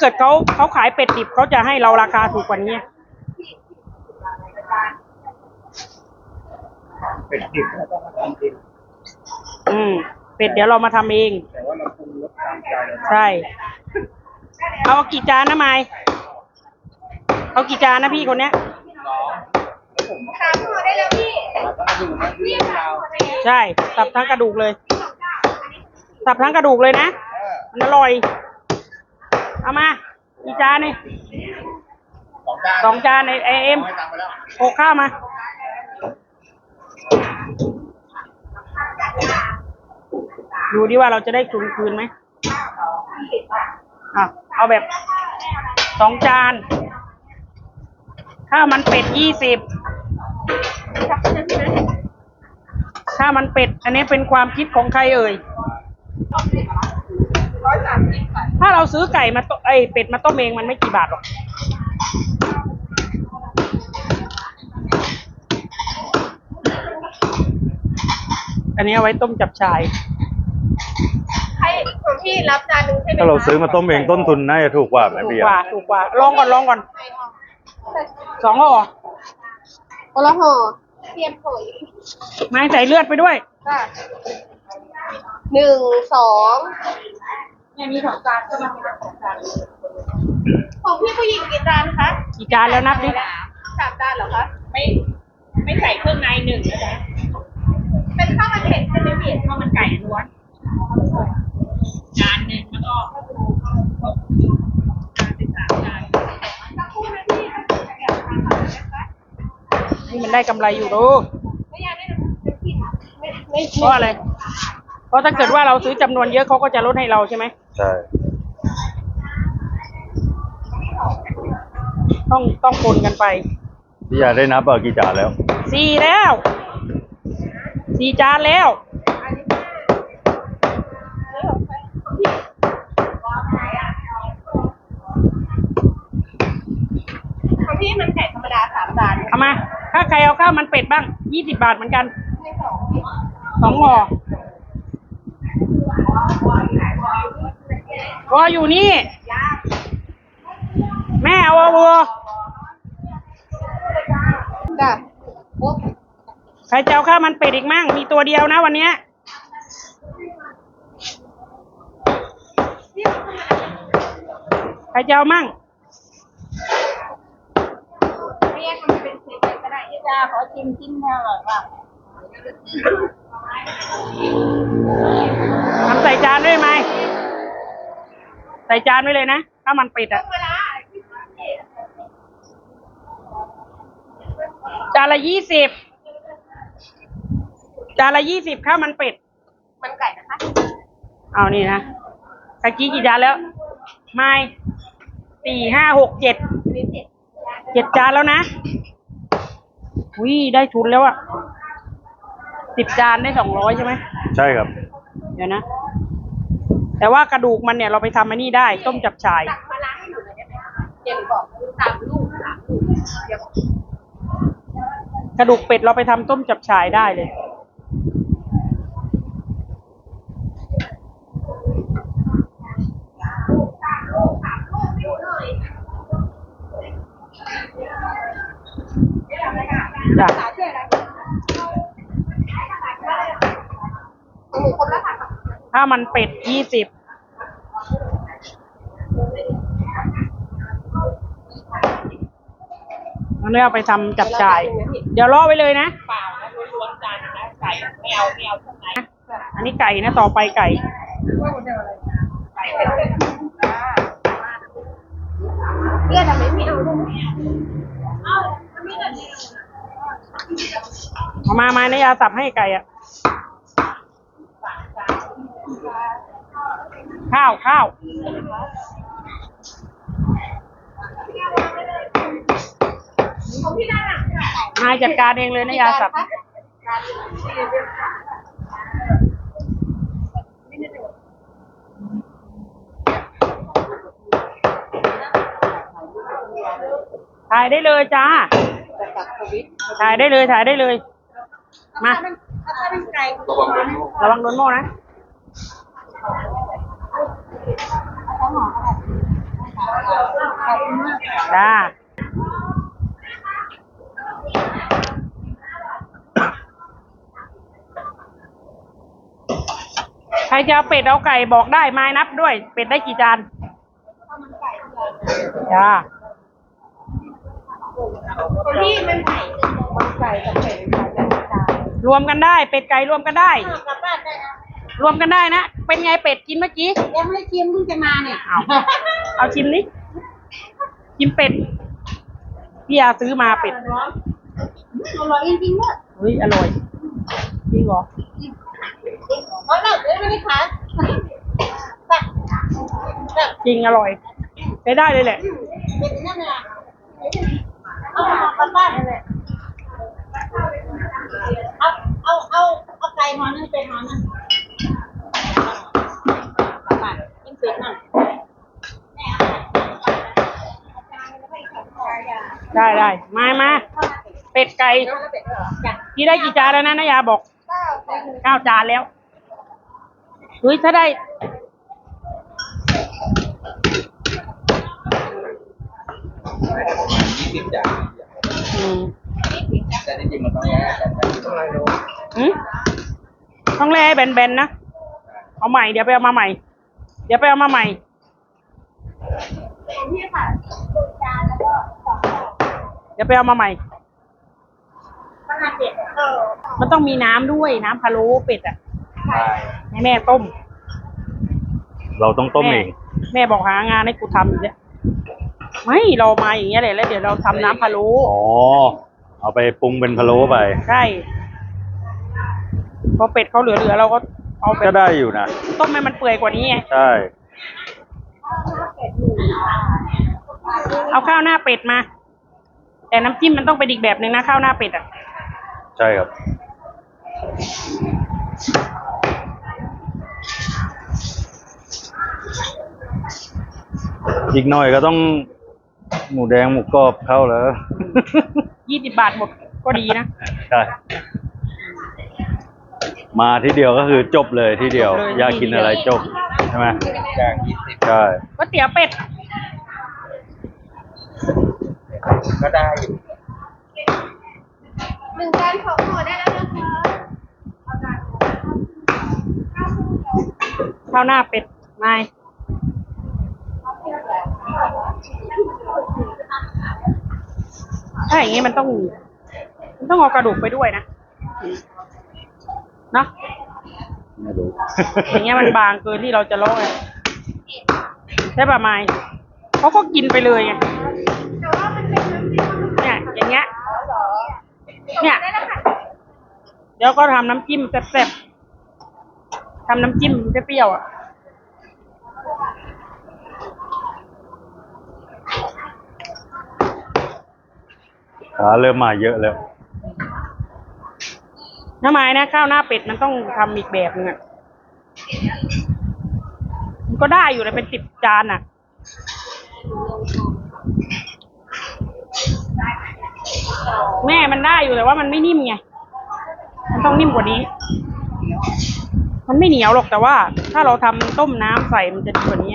เกิดเขาเขาขายเป็ดดิบเขาจะให้เราราคาถูกกว่านี้ เป็ดดิบแล้วต้องมาทำเองอืม เป็ดเดี๋ยวเรามาทำเอง แต่ว่าเราปรุงรสตามใจเราใช่ เอากี่จานนะไมายเอากี่จานนะพี่คนเนี้ย ถามหมอได้แล้วพี่ต้องดูนะดูเรื่องราวใช่ สับทั้งกระดูกเลย สับทั้งกระดูกเลยนะ มันอร่อย เอามากี่จานนี่สองจานสองจานในเอ็มน้อยตังค์ไปแล้วหกข้าวมา ดูดิว่าเราจะได้คืนคืนไหมอะเอาแบบสองจานข้าวมันเป็ดยี่สิบถ้ามันเป็ด อันนี้เป็นความคิดของใครเอ่ย ถ้าเราซื้อไก่มาต้มไอยเป็ดมาต้มเองมันไม่กี่บาทหรอก อันนี้เอาไว้ต้มจับชาย ให้ของพี่รับจานหนึ่งใช่ไหมถ้าเราซื้อมาต้มเองต้นทุนน่าจะถูกกว่าไหมถูกพี่กว่าอะถูกกว่า ลองก่อนลองก่อนสองห่อคนละห่อเตรียมผลไม่ใส่เลือดไปด้วย ค่ะหนึ่งสอง เนี่ยมีสองจานก็มามีสองจานของพี่ผู้หญิงกี่จานคะกี่จานแล้วนับดิสามจานเหรอคะ ไม่ไม่ใส่เครื่องในหนึ่งนะเป็นข้าวมันเผ็ดใช่ไหมพี่ข้าวมันไก่ล้วนจานหนึ่งแล้วก็จานเป็นสามจานสักครู่นะพี่อยากทานก่อนนะคะนี่มันได้กำไรอยู่ดูไม่อยากได้น้ำเป็นผิดไม่ไม่เพราะอะไร เพราะถ้าเกิดว่าเราซื้อจำนวนเยอะเขาก็จะลดให้เราใช่ไหมใช่ ต้องต้องคนกันไปพี่ยาได้นับเอากี่จานแล้ว สี่แล้วสี่จานแล้ว ของพี่มันไก่ธรรมดาสามจานเอามา ถ้าใครเอาข้าวมันเป็ดบ้างยี่สิบบาทเหมือนกันไม่สอง สองห่อ รออยู่นี่ แม่เอาเอาวัวจ้ะโอ้ใครจะเอาข้าวมันเป็ดอีกมั่ง มีตัวเดียวนะวันเนี้ยใครจะเอามั่งไม่อยากทำเป็นเศษก็ได้จ้าขอชิมจิ้มแค่อร่อยมาก ทำใส่จานด้วยไหม ใส่จานไว้เลยนะ ถ้ามันเป็ดอะเวลาจานละยี่สิบจานละยี่สิบข้าวมันเป็ด มันไก่นะคะ เอานี่นะตะกี้กี่จานแล้ว ไม่สี่ห้าหกเจ็ดนี่เจ็ดเจ็ดจานแล้วนะวิได้ทุนแล้วอะ สิบจานได้สองร้อยใช่ไหมใช่ครับ เดี๋ยวนะ แต่ว่ากระดูกมันเนี่ยเราไปทำอันนี้ได้ ต้มจับฉ่ายตักมาล้างให้หนูหน่อยได้ไหมคะเจ็ดบอกสามลูกสามลูกเดี๋ยวกระดูกเป็ดเราไปทำต้มจับฉ่ายได้เลย จ้ะ สาเชื่ออะไรโอ้โหคนละค่ะ ถ้ามันเป็ดยี่สิบมันเอาไปทำจับจ่าย เดี๋ยวรอไว้เลยนะเปล่านะล้วนๆจานนะไก่ไม่เอาไม่เอาข้างในอันนี้ไก่นะต่อไปไก่เลือดทำไมไม่เอาลูกเอาทำไมแบบนี้เอามามาในยาสับให้ไก่อะ ข้าวข้าวของพี่ด้านายจัดการเองเลยนะยาสับถ่ายได้เลยจ้า ถ่ายได้เลยถ่ายได้เลย มา ระวังโดนโม่นะ เขอบคุณมากจ้าใครจะเอาเป็ดเอาไก่บอกได้ไม้นับด้วย เป็ดได้กี่จานจ้าคนที่มันไก่ไก่กับเป็ดไก่จะจานรวมกันได้ เป็ดไก่รวมกันได้ กลับบ้านได้นะรวมกันได้นะ เป็นไงเป็ดกินเมื่อกี้ ยังไม่ได้ชิมเพิ่งจะมาเนี่ย เอาเอาชิมนิ ชิมเป็ดพี่ยาซื้อมาเป็ดร้อนอร่อยจริงๆด้วยเฮ้ยอร่อยจริงเหรอเพราะเราไม่ได้ขายแบบแบบจริงอร่อยใช้ได้เลยแหละเป็นนั่นน่ะเอากลับบ้านเลยเอาเอาเอาเอาไก่หอนึงเป็ดหอนึงกลับบ้านกินเป็ดนั่น ได้ได้มามาเป็ดไก่จ้ะพี่ได้กี่จานแล้วนะนายาบอกเก้าจานแล้วเฮ้ยถ้าได้ยี่สิบจานอืมแต่จริงๆมันต้องแยกกันนะต้องอะไรรู้หืมต้องแล่ให้แบนๆนะ เอาใหม่เดี๋ยวไปเอามาใหม่ เดี๋ยวไปเอามาใหม่พี่ค่ะจานแล้วก็สอง เดี๋ยวไปเอามาใหม่ขนาดเป็ดเออมันต้องมีน้ำด้วยน้ำพะโล้เป็ดอะใช่ให้แม่ต้ม เราต้องต้มเองแม่บอกหางานให้กูทำอีกแล้วไม่เรามาอย่างเงี้ยแหละแล้วเดี๋ยวเราทำน้ำพะโล้อ๋อ เอาไปปรุงเป็นพะโล้ไป ใช่พอเป็ดเขาเหลือๆเราก็เอาแบก็บได้อยู่นะ ต้มให้มันเปื่อยกว่านี้ไงใช่ เอาข้าวหน้าเป็ดมา แต่น้ำจิ้มมันต้องเป็นอีกแบบหนึ่งนะข้าวหน้าเป็ดอะ ใช่ครับ อีกหน่อยก็ต้องหมูแดงหมูกรอบเข้าแล้ว ยี่สิบบาทหมดก็ดีนะ ใช่ มาทีเดียวก็คือจบเลยทีเดียว จบเลย อยากกินอะไรจบ ใช่ไหมอย่างยี่สิบใช่ก๋วยเตี๋ยวเป็ด ก็ได้อยู่หนึ่งจานของห่อได้แล้วนะคะข้าวหน้าเป็ดนายถ้าอย่างงี้มันต้องมันต้องเอากระดูกไปด้วยนะเนาะไม่รู้อย่างเงี้ยมันบางเกินที่เราจะล่อไงใช่ป่ะไม้เขาก็กินไปเลยไง อย่างเงี้ย เนี่ย เดี๋ยวก็ทำน้ำจิ้มแซ่บๆทำน้ำจิ้มเปรี้ยวๆอะขาเริ่มมาเยอะแล้วน้ำไม้นะข้าวหน้าเป็ดมันต้องทำอีกแบบนึงอะมันก็ได้อยู่นะเป็นสิบจานอะ มันได้อยู่แต่ว่ามันไม่นิ่มไง มันต้องนิ่มกว่านี้ มันไม่เหนียวหรอกแต่ว่า ถ้าเราทำต้มน้ำใส่มันจะดีกว่านี้